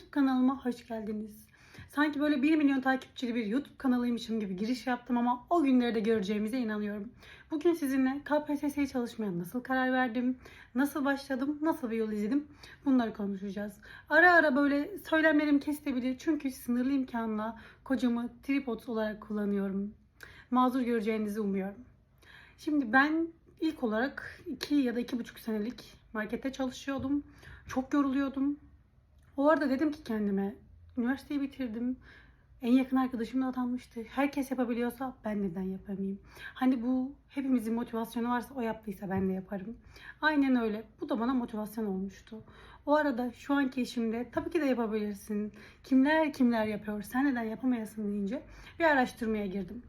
YouTube kanalıma hoş geldiniz. Sanki böyle 1 milyon takipçili bir YouTube kanalıymışım gibi giriş yaptım ama o günleri de göreceğimize inanıyorum. Bugün sizinle KPSS'ye çalışmaya nasıl karar verdim, nasıl başladım, nasıl bir yol izledim bunları konuşacağız. Ara ara böyle söylemlerim kesilebilir çünkü sınırlı imkanla kocamı tripod olarak kullanıyorum. Mazur göreceğinizi umuyorum. Şimdi ben ilk olarak 2 ya da 2,5 senelik markette çalışıyordum. Çok yoruluyordum. O arada dedim ki kendime üniversiteyi bitirdim. En yakın arkadaşım da atanmıştı. Herkes yapabiliyorsa ben neden yapamayayım? Hani bu hepimizin motivasyonu varsa o yaptıysa ben de yaparım. Aynen öyle. Bu da bana motivasyon olmuştu. O arada şu anki işimde tabii ki de yapabilirsin. Kimler kimler yapıyor sen neden yapamayasın deyince bir araştırmaya girdim.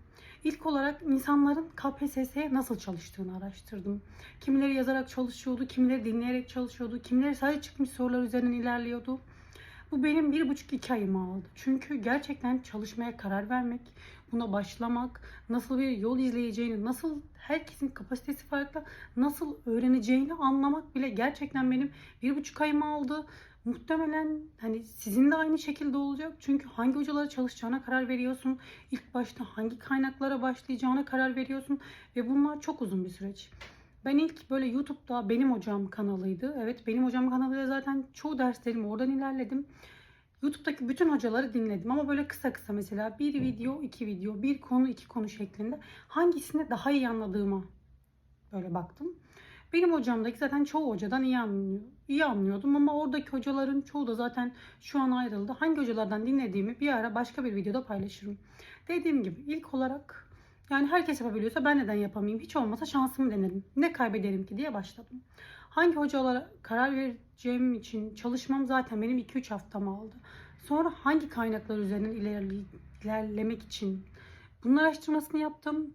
İlk olarak insanların KPSS'ye nasıl çalıştığını araştırdım. Kimileri yazarak çalışıyordu, kimileri dinleyerek çalışıyordu, kimileri sadece çıkmış sorular üzerinden ilerliyordu. Bu benim bir buçuk iki ayımı aldı. Çünkü gerçekten çalışmaya karar vermek, buna başlamak, nasıl bir yol izleyeceğini, nasıl herkesin kapasitesi farklı, nasıl öğreneceğini anlamak bile gerçekten benim bir buçuk ayımı aldı. Muhtemelen hani sizin de aynı şekilde olacak. Çünkü hangi hocalara çalışacağına karar veriyorsun. İlk başta hangi kaynaklara başlayacağına karar veriyorsun. Ve bunlar çok uzun bir süreç. Ben ilk böyle YouTube'da Benim Hocam kanalıydı. Evet Benim Hocam kanalıyla zaten çoğu derslerimi oradan ilerledim. YouTube'daki bütün hocaları dinledim ama böyle kısa kısa mesela bir video, iki video, bir konu, iki konu şeklinde hangisini daha iyi anladığıma böyle baktım. Benim hocamdaki zaten çoğu hocadan iyi anlıyor. iyi anlıyordum ama oradaki hocaların çoğu da zaten şu an ayrıldı. Hangi hocalardan dinlediğimi bir ara başka bir videoda paylaşırım. Dediğim gibi ilk olarak yani herkes yapabiliyorsa ben neden yapamayayım? Hiç olmazsa şansımı denerim. Ne kaybederim ki diye başladım. Hangi hocalara karar vereceğim için çalışmam zaten benim 2-3 haftamı aldı. Sonra hangi kaynaklar üzerinden ilerle- ilerlemek için bunun araştırmasını yaptım.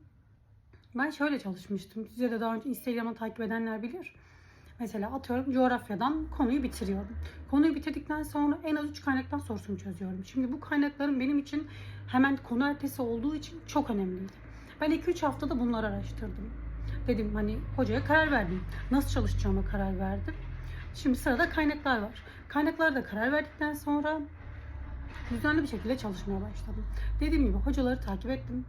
Ben şöyle çalışmıştım. Size de daha önce Instagram'ı takip edenler bilir. Mesela atıyorum coğrafyadan konuyu bitiriyorum. Konuyu bitirdikten sonra en az 3 kaynaktan sorusunu çözüyorum. Şimdi bu kaynakların benim için hemen konu ertesi olduğu için çok önemliydi. Ben 2-3 haftada bunları araştırdım. Dedim hani hocaya karar verdim. Nasıl çalışacağıma karar verdim. Şimdi sırada kaynaklar var. Kaynaklara da karar verdikten sonra düzenli bir şekilde çalışmaya başladım. Dediğim gibi hocaları takip ettim.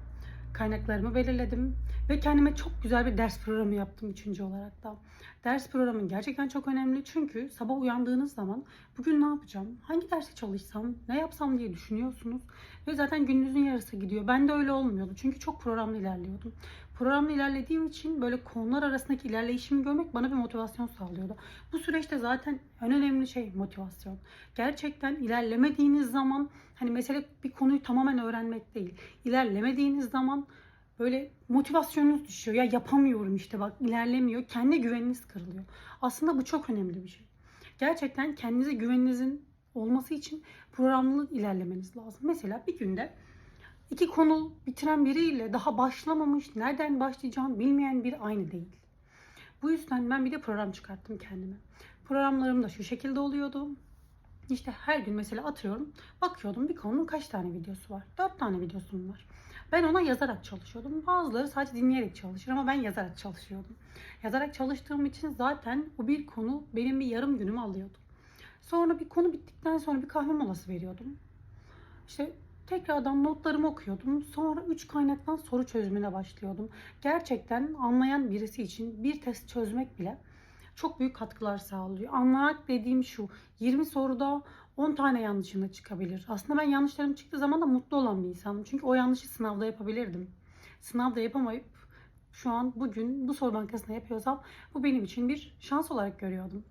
Kaynaklarımı belirledim. Ve kendime çok güzel bir ders programı yaptım üçüncü olarak da. Ders programı gerçekten çok önemli. Çünkü sabah uyandığınız zaman bugün ne yapacağım? Hangi dersi çalışsam? Ne yapsam diye düşünüyorsunuz. Ve zaten gününüzün yarısı gidiyor. Ben de öyle olmuyordu. Çünkü çok programlı ilerliyordum. Programlı ilerlediğim için böyle konular arasındaki ilerleyişimi görmek bana bir motivasyon sağlıyordu. Bu süreçte zaten en önemli şey motivasyon. Gerçekten ilerlemediğiniz zaman hani mesele bir konuyu tamamen öğrenmek değil. İlerlemediğiniz zaman böyle motivasyonunuz düşüyor. Ya yapamıyorum işte bak ilerlemiyor. Kendi güveniniz kırılıyor. Aslında bu çok önemli bir şey. Gerçekten kendinize güveninizin olması için programlı ilerlemeniz lazım. Mesela bir günde iki konu bitiren biriyle daha başlamamış, nereden başlayacağını bilmeyen bir aynı değil. Bu yüzden ben bir de program çıkarttım kendime. Programlarım da şu şekilde oluyordu. İşte her gün mesela atıyorum. Bakıyordum bir konunun kaç tane videosu var. Dört tane videosu var. Ben ona yazarak çalışıyordum. Bazıları sadece dinleyerek çalışır ama ben yazarak çalışıyordum. Yazarak çalıştığım için zaten o bir konu benim bir yarım günümü alıyordu. Sonra bir konu bittikten sonra bir kahve molası veriyordum. İşte tekrardan notlarımı okuyordum. Sonra üç kaynaktan soru çözümüne başlıyordum. Gerçekten anlayan birisi için bir test çözmek bile çok büyük katkılar sağlıyor. Anlamak dediğim şu. 20 soruda 10 tane yanlışına çıkabilir. Aslında ben yanlışlarım çıktığı zaman da mutlu olan bir insanım. Çünkü o yanlışı sınavda yapabilirdim. Sınavda yapamayıp şu an bugün bu soru bankasında yapıyorsam bu benim için bir şans olarak görüyordum.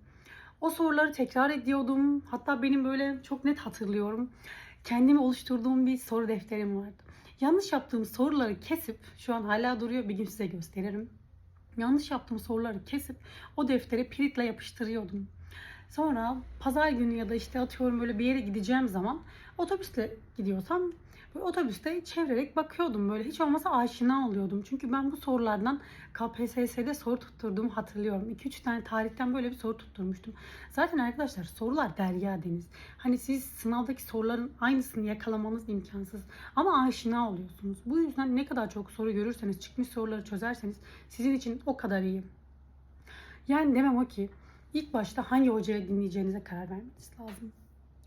O soruları tekrar ediyordum. Hatta benim böyle çok net hatırlıyorum. Kendimi oluşturduğum bir soru defterim vardı. Yanlış yaptığım soruları kesip şu an hala duruyor bir gün size gösteririm. Yanlış yaptığım soruları kesip o deftere piritle yapıştırıyordum. Sonra pazar günü ya da işte atıyorum böyle bir yere gideceğim zaman otobüsle gidiyorsam böyle otobüste çevirerek bakıyordum böyle hiç olmasa aşina oluyordum. Çünkü ben bu sorulardan KPSS'de soru tutturduğumu hatırlıyorum. 2-3 tane tarihten böyle bir soru tutturmuştum. Zaten arkadaşlar sorular derya deniz. Hani siz sınavdaki soruların aynısını yakalamanız imkansız. Ama aşina oluyorsunuz. Bu yüzden ne kadar çok soru görürseniz, çıkmış soruları çözerseniz sizin için o kadar iyi. Yani demem o ki ilk başta hangi hocaya dinleyeceğinize karar vermeniz lazım.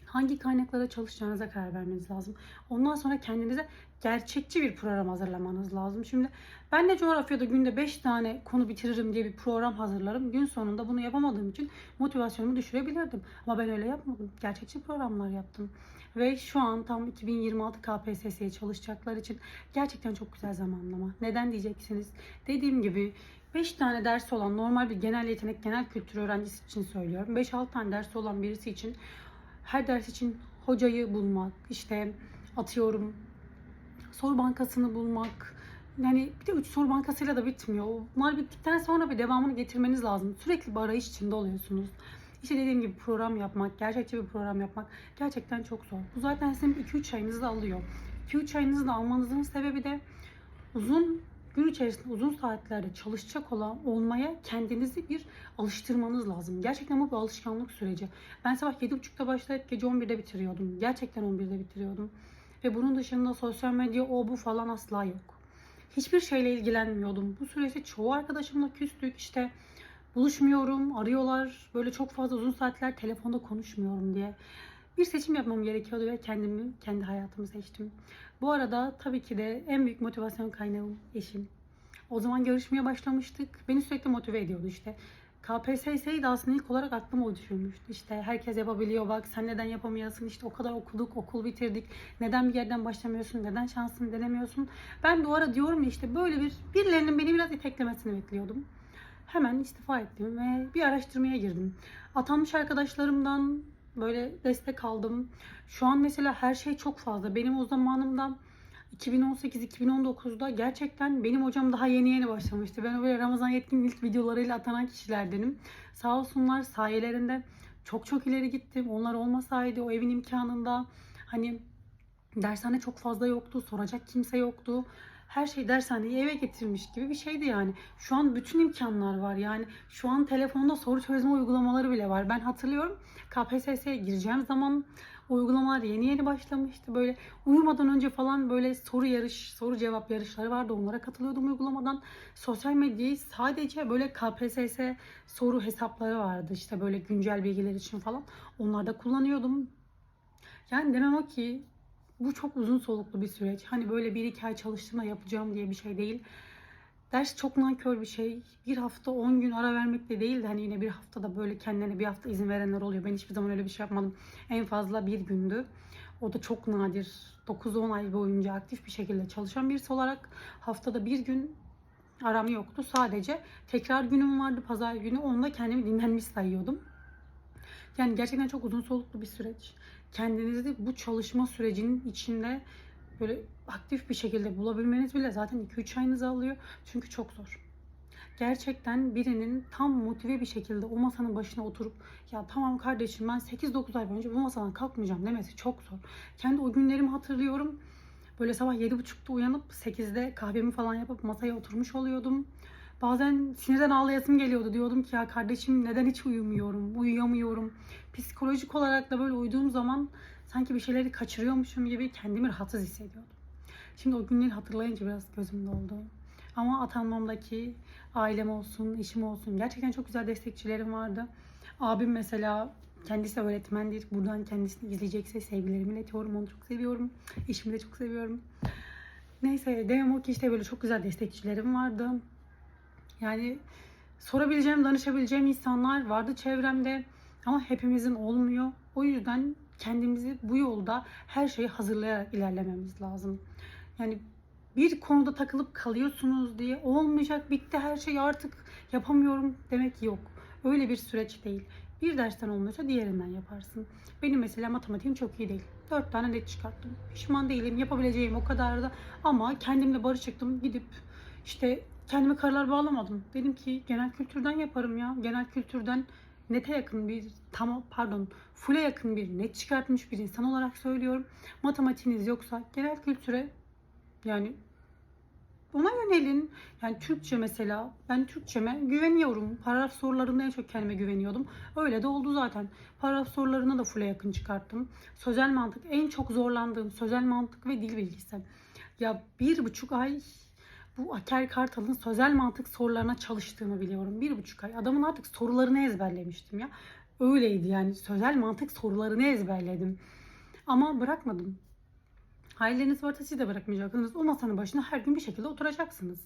Hangi kaynaklara çalışacağınıza karar vermeniz lazım. Ondan sonra kendinize gerçekçi bir program hazırlamanız lazım. Şimdi ben de coğrafyada günde 5 tane konu bitiririm diye bir program hazırlarım. Gün sonunda bunu yapamadığım için motivasyonumu düşürebilirdim. Ama ben öyle yapmadım. Gerçekçi programlar yaptım. Ve şu an tam 2026 KPSS'ye çalışacaklar için gerçekten çok güzel zamanlama. Neden diyeceksiniz? Dediğim gibi 5 tane dersi olan normal bir genel yetenek, genel kültür öğrencisi için söylüyorum. 5-6 tane dersi olan birisi için her ders için hocayı bulmak, işte atıyorum soru bankasını bulmak. Yani bir de 3 soru bankasıyla da bitmiyor. Bunlar bittikten sonra bir devamını getirmeniz lazım. Sürekli bir arayış içinde oluyorsunuz. İşte dediğim gibi program yapmak, gerçekçi bir program yapmak gerçekten çok zor. Bu zaten sizin 2-3 ayınızı alıyor. 2-3 ayınızı da almanızın sebebi de uzun gün içerisinde uzun saatlerde çalışacak olan olmaya kendinizi bir alıştırmanız lazım. Gerçekten bu bir alışkanlık süreci. Ben sabah 7.30'da başlayıp gece 11'de bitiriyordum. Gerçekten 11'de bitiriyordum. Ve bunun dışında sosyal medya o bu falan asla yok. Hiçbir şeyle ilgilenmiyordum. Bu süreçte çoğu arkadaşımla küstük. İşte buluşmuyorum, arıyorlar. Böyle çok fazla uzun saatler telefonda konuşmuyorum diye. Bir seçim yapmam gerekiyordu ve kendimi, kendi hayatımı seçtim. Bu arada tabii ki de en büyük motivasyon kaynağım eşim. O zaman görüşmeye başlamıştık. Beni sürekli motive ediyordu işte. KPSS'yi de aslında ilk olarak aklıma o düşürmüştü. İşte herkes yapabiliyor bak sen neden yapamıyorsun işte o kadar okuduk okul bitirdik neden bir yerden başlamıyorsun neden şansını denemiyorsun. Ben de o ara diyorum ya işte böyle bir birilerinin beni biraz iteklemesini bekliyordum. Hemen istifa ettim ve bir araştırmaya girdim. Atanmış arkadaşlarımdan böyle destek aldım. Şu an mesela her şey çok fazla. Benim o zamanımda 2018-2019'da gerçekten benim hocam daha yeni yeni başlamıştı. Ben böyle Ramazan Yetkin ilk videolarıyla atanan kişilerdenim. Sağ olsunlar sayelerinde çok çok ileri gittim. Onlar olmasaydı o evin imkanında hani dershane çok fazla yoktu. Soracak kimse yoktu. Her şey dershaneyi eve getirmiş gibi bir şeydi yani. Şu an bütün imkanlar var. Yani şu an telefonda soru çözme uygulamaları bile var. Ben hatırlıyorum KPSS'ye gireceğim zaman uygulamalar yeni yeni başlamıştı. Böyle uyumadan önce falan böyle soru yarış, soru cevap yarışları vardı. Onlara katılıyordum uygulamadan. Sosyal medyayı sadece böyle KPSS soru hesapları vardı. İşte böyle güncel bilgiler için falan. Onlarda kullanıyordum. Yani demem o ki bu çok uzun soluklu bir süreç. Hani böyle bir iki ay çalıştığımda yapacağım diye bir şey değil. Ders çok nankör bir şey. Bir hafta 10 gün ara vermek de değil de hani yine bir haftada böyle kendine bir hafta izin verenler oluyor. Ben hiçbir zaman öyle bir şey yapmadım. En fazla bir gündü. O da çok nadir. 9-10 ay boyunca aktif bir şekilde çalışan birisi olarak haftada bir gün aram yoktu. Sadece tekrar günüm vardı pazar günü. Onunla kendimi dinlenmiş sayıyordum. Yani gerçekten çok uzun soluklu bir süreç. Kendinizi bu çalışma sürecinin içinde böyle aktif bir şekilde bulabilmeniz bile zaten 2-3 ayınızı alıyor. Çünkü çok zor. Gerçekten birinin tam motive bir şekilde o masanın başına oturup ya tamam kardeşim ben 8-9 ay boyunca bu masadan kalkmayacağım demesi çok zor. Kendi o günlerimi hatırlıyorum. Böyle sabah 7.30'da uyanıp 8'de kahvemi falan yapıp masaya oturmuş oluyordum. Bazen sinirden ağlayasım geliyordu. Diyordum ki ya kardeşim neden hiç uyumuyorum, uyuyamıyorum. Psikolojik olarak da böyle uyuduğum zaman sanki bir şeyleri kaçırıyormuşum gibi kendimi rahatsız hissediyordum. Şimdi o günleri hatırlayınca biraz gözüm doldu. Ama atanmamdaki ailem olsun, işim olsun gerçekten çok güzel destekçilerim vardı. Abim mesela kendisi öğretmendir. Buradan kendisini izleyecekse sevgilerimi iletiyorum. Onu çok seviyorum. Eşimi de çok seviyorum. Neyse demem o ki işte böyle çok güzel destekçilerim vardı. Yani sorabileceğim, danışabileceğim insanlar vardı çevremde. Ama hepimizin olmuyor. O yüzden kendimizi bu yolda her şeyi hazırlayarak ilerlememiz lazım. Yani bir konuda takılıp kalıyorsunuz diye olmayacak, bitti her şey artık yapamıyorum demek yok. Öyle bir süreç değil. Bir dersten olmuyorsa diğerinden yaparsın. Benim mesela matematiğim çok iyi değil. Dört tane net çıkarttım. Pişman değilim. Yapabileceğim o kadar da. Ama kendimle barış çıktım. Gidip işte kendime kararlar bağlamadım. Dedim ki genel kültürden yaparım ya. Genel kültürden nete yakın bir tam pardon full'e yakın bir net çıkartmış bir insan olarak söylüyorum. Matematiğiniz yoksa genel kültüre yani ona yönelin. Yani Türkçe mesela ben Türkçeme güveniyorum. Paragraf sorularında en çok kendime güveniyordum. Öyle de oldu zaten. Paragraf sorularına da full'e yakın çıkarttım. Sözel mantık en çok zorlandığım sözel mantık ve dil bilgisi. Ya bir buçuk ay bu Aker Kartal'ın sözel mantık sorularına çalıştığımı biliyorum. Bir buçuk ay. Adamın artık sorularını ezberlemiştim ya. öyleydi yani sözel mantık sorularını ezberledim. Ama bırakmadım. Hayalleriniz varsa siz de bırakmayacaksınız. O masanın başına her gün bir şekilde oturacaksınız.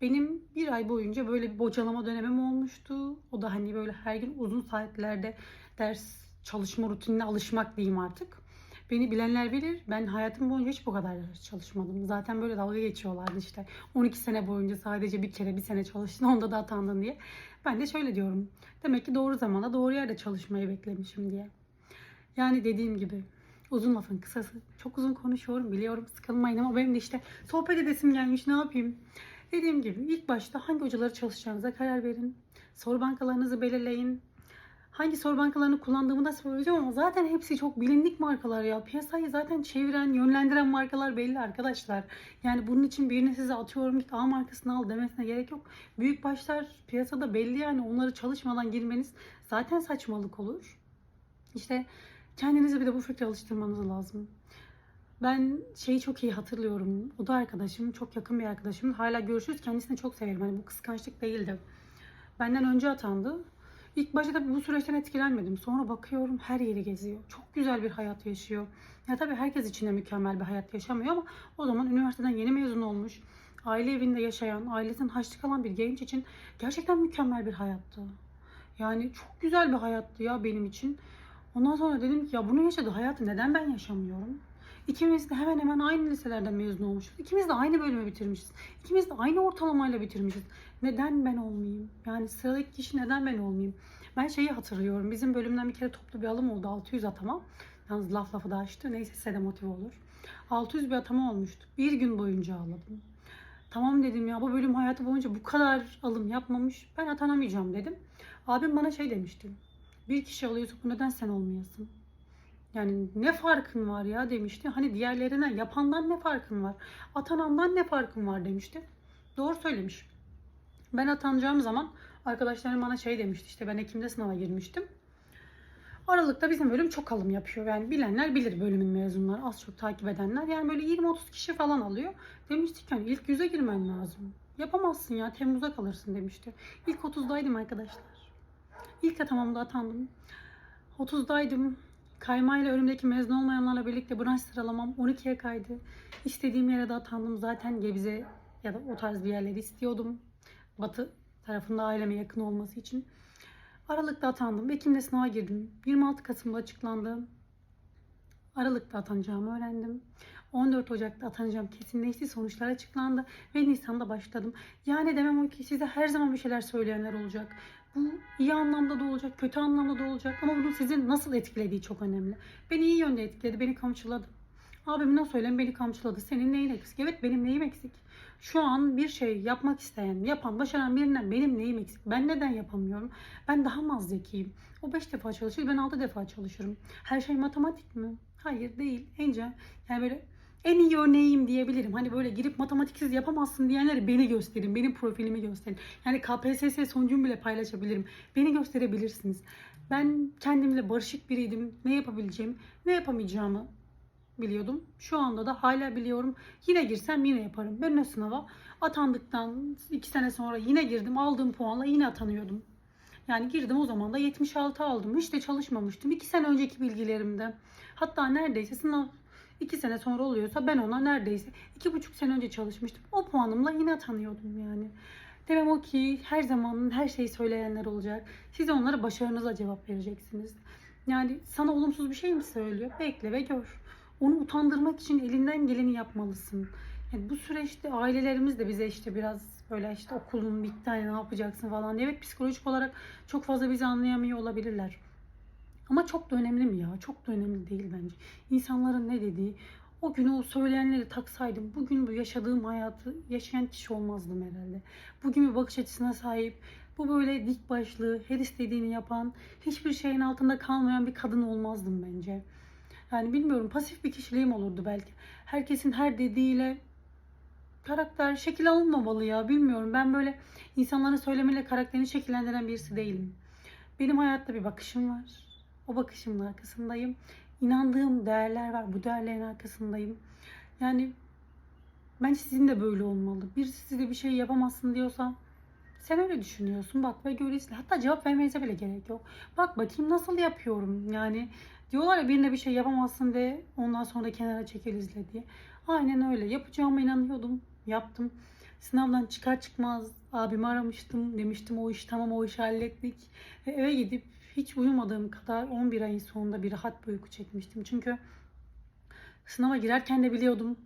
Benim bir ay boyunca böyle bir bocalama dönemim olmuştu. O da hani böyle her gün uzun saatlerde ders çalışma rutinine alışmak diyeyim artık. Beni bilenler bilir. Ben hayatım boyunca hiç bu kadar çalışmadım. Zaten böyle dalga geçiyorlardı işte. 12 sene boyunca sadece bir kere bir sene çalıştın onda da atandın diye. Ben de şöyle diyorum. Demek ki doğru zamanda doğru yerde çalışmayı beklemişim diye. Yani dediğim gibi uzun lafın kısası. Çok uzun konuşuyorum biliyorum sıkılmayın ama benim de işte sohbet edesim gelmiş ne yapayım. Dediğim gibi ilk başta hangi hocaları çalışacağınıza karar verin. Soru bankalarınızı belirleyin. Hangi soru bankalarını kullandığımı da söyleyeceğim ama zaten hepsi çok bilindik markalar ya. Piyasayı zaten çeviren, yönlendiren markalar belli arkadaşlar. Yani bunun için birini size atıyorum git A markasını al demesine gerek yok. Büyük başlar piyasada belli yani onları çalışmadan girmeniz zaten saçmalık olur. İşte kendinizi bir de bu fikre alıştırmanız lazım. Ben şeyi çok iyi hatırlıyorum. O da arkadaşım, çok yakın bir arkadaşım. Hala görüşürüz. Kendisini çok severim. Hani bu kıskançlık değildi. Benden önce atandı. İlk başta tabii bu süreçten etkilenmedim. Sonra bakıyorum her yeri geziyor. Çok güzel bir hayat yaşıyor. Ya tabii herkes için de mükemmel bir hayat yaşamıyor ama o zaman üniversiteden yeni mezun olmuş, aile evinde yaşayan, ailesinden harçlık alan bir genç için gerçekten mükemmel bir hayattı. Yani çok güzel bir hayattı ya benim için. Ondan sonra dedim ki ya bunu yaşadı hayatı neden ben yaşamıyorum? İkimiz de hemen hemen aynı liselerden mezun olmuşuz. İkimiz de aynı bölümü bitirmişiz. İkimiz de aynı ortalamayla bitirmişiz. Neden ben olmayayım? Yani sıradaki kişi neden ben olmayayım? Ben şeyi hatırlıyorum. Bizim bölümden bir kere toplu bir alım oldu. 600 atama. Yalnız laf lafı da açtı. Neyse size de motive olur. 600 bir atama olmuştu. Bir gün boyunca ağladım. Tamam dedim ya bu bölüm hayatı boyunca bu kadar alım yapmamış. Ben atanamayacağım dedim. Abim bana şey demişti. Bir kişi alıyorsa neden sen olmayasın? Yani ne farkın var ya demişti. Hani diğerlerinden yapandan ne farkın var? Atanandan ne farkın var demişti. Doğru söylemiş. Ben atanacağım zaman arkadaşlarım bana şey demişti. İşte ben Ekim'de sınava girmiştim. Aralıkta bizim bölüm çok alım yapıyor. Yani bilenler bilir bölümün mezunları. Az çok takip edenler. Yani böyle 20-30 kişi falan alıyor. Demiştik hani ilk yüze girmen lazım. Yapamazsın ya Temmuz'a kalırsın demişti. İlk 30'daydım arkadaşlar. İlk atamamda atandım. 30'daydım. Kaymayla önümdeki mezun olmayanlarla birlikte branş sıralamam 12'ye kaydı. İstediğim yere de atandım. Zaten Gebze ya da o tarz bir yerleri istiyordum. Batı tarafında aileme yakın olması için. Aralıkta atandım. Ekim'de sınava girdim. 26 Kasım'da açıklandı. Aralıkta atanacağımı öğrendim. 14 Ocak'ta atanacağım kesinleşti. Sonuçlar açıklandı ve Nisan'da başladım. Yani demem o ki size her zaman bir şeyler söyleyenler olacak. Bu iyi anlamda da olacak, kötü anlamda da olacak ama bunun sizi nasıl etkilediği çok önemli. Beni iyi yönde etkiledi, beni kamçıladı. Abimin o söylem beni kamçıladı. Senin neyin eksik? Evet benim neyim eksik? Şu an bir şey yapmak isteyen, yapan, başaran birinden benim neyim eksik? Ben neden yapamıyorum? Ben daha mı az zekiyim? O 5 defa çalışır, ben 6 defa çalışırım. Her şey matematik mi? Hayır değil. Ence yani böyle en iyi örneğim diyebilirim. Hani böyle girip matematiksiz yapamazsın diyenleri beni gösterin. Benim profilimi gösterin. Yani KPSS sonucumu bile paylaşabilirim. Beni gösterebilirsiniz. Ben kendimle barışık biriydim. Ne yapabileceğimi, ne yapamayacağımı biliyordum. Şu anda da hala biliyorum. Yine girsem yine yaparım. Ben o sınava atandıktan 2 sene sonra yine girdim. Aldığım puanla yine atanıyordum. Yani girdim o zaman da 76 aldım. Hiç de çalışmamıştım. 2 sene önceki bilgilerimde. Hatta neredeyse sınav 2 sene sonra oluyorsa ben ona neredeyse 2,5 sene önce çalışmıştım. O puanımla yine atanıyordum yani. Demem o ki her zaman her şeyi söyleyenler olacak. Siz onlara başarınızla cevap vereceksiniz. Yani sana olumsuz bir şey mi söylüyor? Bekle ve gör. Onu utandırmak için elinden geleni yapmalısın. Yani bu süreçte ailelerimiz de bize işte biraz böyle işte okulun bitti hani ne yapacaksın falan diye. Evet psikolojik olarak çok fazla bizi anlayamıyor olabilirler. Ama çok da önemli mi ya? Çok da önemli değil bence. İnsanların ne dediği. O gün o söyleyenleri taksaydım bugün bu yaşadığım hayatı yaşayan kişi olmazdım herhalde. Bugün bir bakış açısına sahip, bu böyle dik başlı, her istediğini yapan, hiçbir şeyin altında kalmayan bir kadın olmazdım bence. Yani bilmiyorum pasif bir kişiliğim olurdu belki. Herkesin her dediğiyle karakter şekil alınmamalı ya bilmiyorum. Ben böyle insanların söylemeyle karakterini şekillendiren birisi değilim. Benim hayatta bir bakışım var. O bakışımın arkasındayım. İnandığım değerler var. Bu değerlerin arkasındayım. Yani bence sizin de böyle olmalı. Birisi size bir şey yapamazsın diyorsa Sen öyle düşünüyorsun bak ve görüyorsun. Hatta cevap vermenize bile gerek yok. Bak bakayım nasıl yapıyorum. Yani diyorlar ya birine bir şey yapamazsın ve ondan sonra da kenara çekil izle diye. Aynen öyle. Yapacağıma inanıyordum. Yaptım. Sınavdan çıkar çıkmaz abimi aramıştım. Demiştim o iş tamam o işi hallettik. Ve eve gidip hiç uyumadığım kadar 11 ayın sonunda bir rahat bir uyku çekmiştim. Çünkü sınava girerken de biliyordum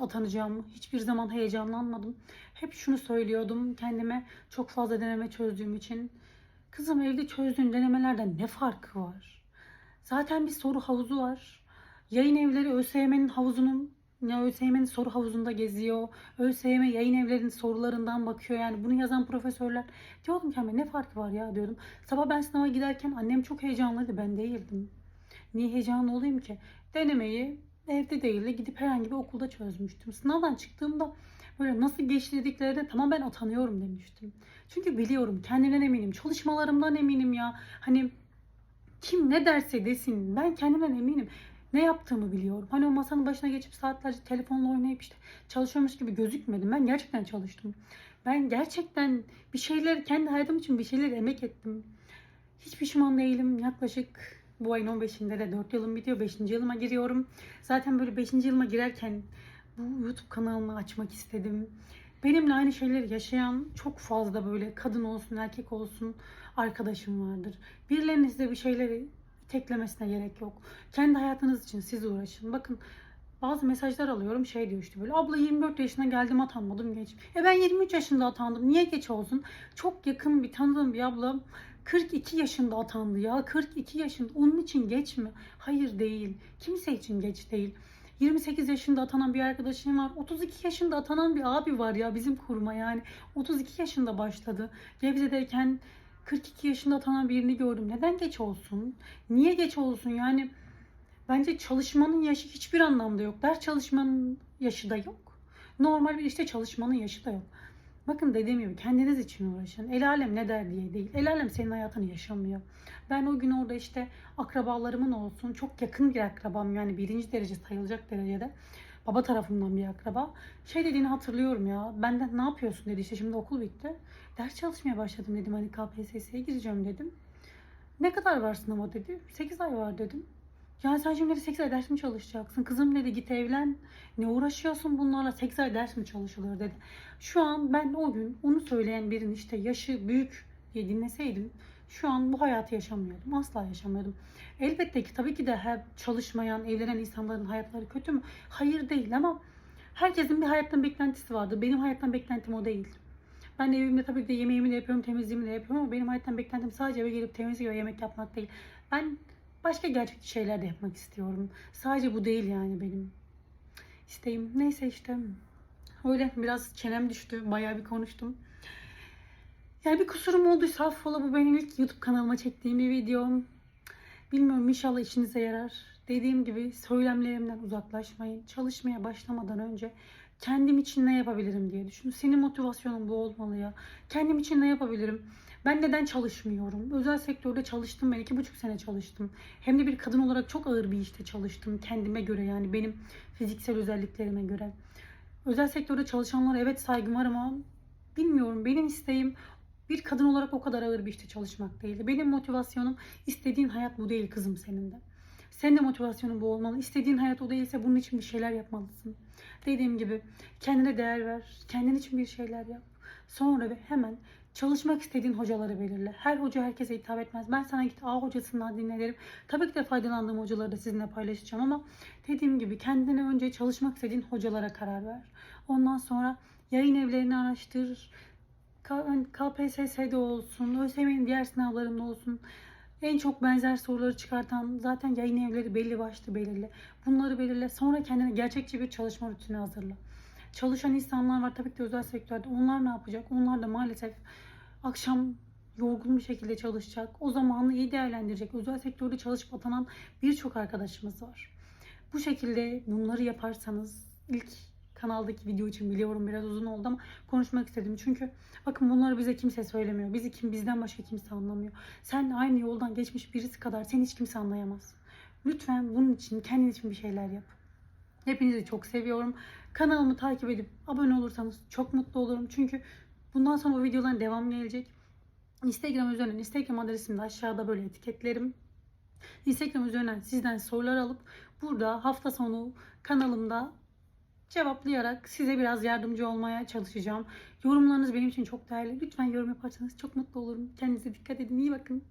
atanacağımı. Hiçbir zaman heyecanlanmadım. Hep şunu söylüyordum kendime çok fazla deneme çözdüğüm için. Kızım evde çözdüğün denemelerden ne farkı var? Zaten bir soru havuzu var. Yayın evleri ÖSYM'nin havuzunun ya ÖSYM'nin soru havuzunda geziyor. ÖSYM yayın evlerinin sorularından bakıyor. Yani bunu yazan profesörler. Diyordum ki "Ama ne farkı var ya diyordum. Sabah ben sınava giderken annem çok heyecanlıydı. Ben değildim. Niye heyecanlı olayım ki? Denemeyi evde değil de gidip herhangi bir okulda çözmüştüm. Sınavdan çıktığımda böyle nasıl geçti dediklerinde tamam ben atanıyorum demiştim. Çünkü biliyorum kendimden eminim. Çalışmalarımdan eminim ya. Hani kim ne derse desin ben kendimden eminim. Ne yaptığımı biliyorum. Hani o masanın başına geçip saatlerce telefonla oynayıp işte çalışıyormuş gibi gözükmedim. Ben gerçekten çalıştım. Ben gerçekten bir şeyler kendi hayatım için bir şeyler emek ettim. Hiç pişman değilim. Yaklaşık bu ayın 15'inde de 4 yılım bitiyor. 5. yılıma giriyorum. Zaten böyle 5. yılıma girerken bu YouTube kanalımı açmak istedim. Benimle aynı şeyleri yaşayan çok fazla böyle kadın olsun erkek olsun arkadaşım vardır. Birilerinin size bir şeyleri teklemesine gerek yok. Kendi hayatınız için siz uğraşın. Bakın bazı mesajlar alıyorum şey diyor işte böyle abla 24 yaşına geldim atanmadım geç. E ben 23 yaşında atandım niye geç olsun? Çok yakın bir tanıdığım bir ablam 42 yaşında atandı ya 42 yaşında onun için geç mi? Hayır değil. Kimse için geç değil. 28 yaşında atanan bir arkadaşım var. 32 yaşında atanan bir abi var ya bizim kuruma yani. 32 yaşında başladı. Gebze'deyken 42 yaşında atanan birini gördüm. Neden geç olsun? Niye geç olsun? Yani bence çalışmanın yaşı hiçbir anlamda yok. Ders çalışmanın yaşı da yok. Normal bir işte çalışmanın yaşı da yok. Bakın dediğim gibi kendiniz için uğraşın. El alem ne der diye değil. El alem senin hayatını yaşamıyor. Ben o gün orada işte akrabalarımın olsun çok yakın bir akrabam yani birinci derece sayılacak derecede baba tarafımdan bir akraba. Şey dediğini hatırlıyorum ya benden ne yapıyorsun? dedi. İşte şimdi okul bitti. Ders çalışmaya başladım dedim. Hani KPSS'ye gireceğim dedim. Ne kadar var sınava dedi. 8 ay var dedim. Yani sen şimdi dedi 8 ay ders mi çalışacaksın? Kızım dedi git evlen. Ne uğraşıyorsun bunlarla? 8 ay ders mi çalışılır? dedi. Şu an ben o gün onu söyleyen birinin işte yaşı büyük diye dinleseydim şu an bu hayatı yaşamıyordum. Asla yaşamıyordum. Elbette ki tabii ki de her çalışmayan, evlenen insanların hayatları kötü mü? Hayır değil ama herkesin bir hayattan beklentisi vardır. Benim hayattan beklentim o değil. Ben evimde tabii ki de yemeğimi de yapıyorum, temizliğimi de yapıyorum ama benim hayattan beklentim sadece eve gelip temizlik ve yemek yapmak değil. Ben başka gerçekçi şeyler de yapmak istiyorum. Sadece bu değil yani benim isteğim. Neyse işte öyle biraz çenem düştü. Bayağı bir konuştum. Yani bir kusurum olduysa affola bu benim ilk YouTube kanalıma çektiğim bir videom. Bilmiyorum inşallah işinize yarar. Dediğim gibi söylemlerimden uzaklaşmayın. Çalışmaya başlamadan önce kendim için ne yapabilirim diye düşünün. Senin motivasyonun bu olmalı ya. Kendim için ne yapabilirim? Ben neden çalışmıyorum? Özel sektörde çalıştım ben. iki buçuk sene çalıştım. Hem de bir kadın olarak çok ağır bir işte çalıştım. Kendime göre yani benim fiziksel özelliklerime göre. Özel sektörde çalışanlara evet saygım var ama bilmiyorum benim isteğim bir kadın olarak o kadar ağır bir işte çalışmak değildi. Benim motivasyonum istediğin hayat bu değil kızım senin de. Senin de motivasyonun bu olmalı. İstediğin hayat o değilse bunun için bir şeyler yapmalısın. Dediğim gibi kendine değer ver. Kendin için bir şeyler yap. Sonra ve hemen çalışmak istediğin hocaları belirle. Her hoca herkese hitap etmez. Ben sana git A hocasından dinlerim. Tabii ki de faydalandığım hocaları da sizinle paylaşacağım ama dediğim gibi kendine önce çalışmak istediğin hocalara karar ver. Ondan sonra yayın evlerini araştır. KPSS'de olsun, ÖSYM'nin diğer sınavlarında olsun en çok benzer soruları çıkartan zaten yayın evleri belli başlı belirli. Bunları belirle. Sonra kendine gerçekçi bir çalışma rutini hazırla. Çalışan insanlar var tabii ki de özel sektörde. Onlar ne yapacak? Onlar da maalesef akşam yorgun bir şekilde çalışacak. O zamanı iyi değerlendirecek. Özel sektörde çalışıp atanan birçok arkadaşımız var. Bu şekilde bunları yaparsanız ilk kanaldaki video için biliyorum biraz uzun oldu ama konuşmak istedim. Çünkü bakın bunları bize kimse söylemiyor. Bizi kim bizden başka kimse anlamıyor. Sen aynı yoldan geçmiş birisi kadar seni hiç kimse anlayamaz. Lütfen bunun için kendin için bir şeyler yap. Hepinizi çok seviyorum. Kanalımı takip edip abone olursanız çok mutlu olurum. Çünkü Bundan sonra bu videoların devamı gelecek. Instagram üzerinden Instagram adresimi de aşağıda böyle etiketlerim. Instagram üzerinden sizden sorular alıp burada hafta sonu kanalımda cevaplayarak size biraz yardımcı olmaya çalışacağım. Yorumlarınız benim için çok değerli. Lütfen yorum yaparsanız çok mutlu olurum. Kendinize dikkat edin. İyi bakın.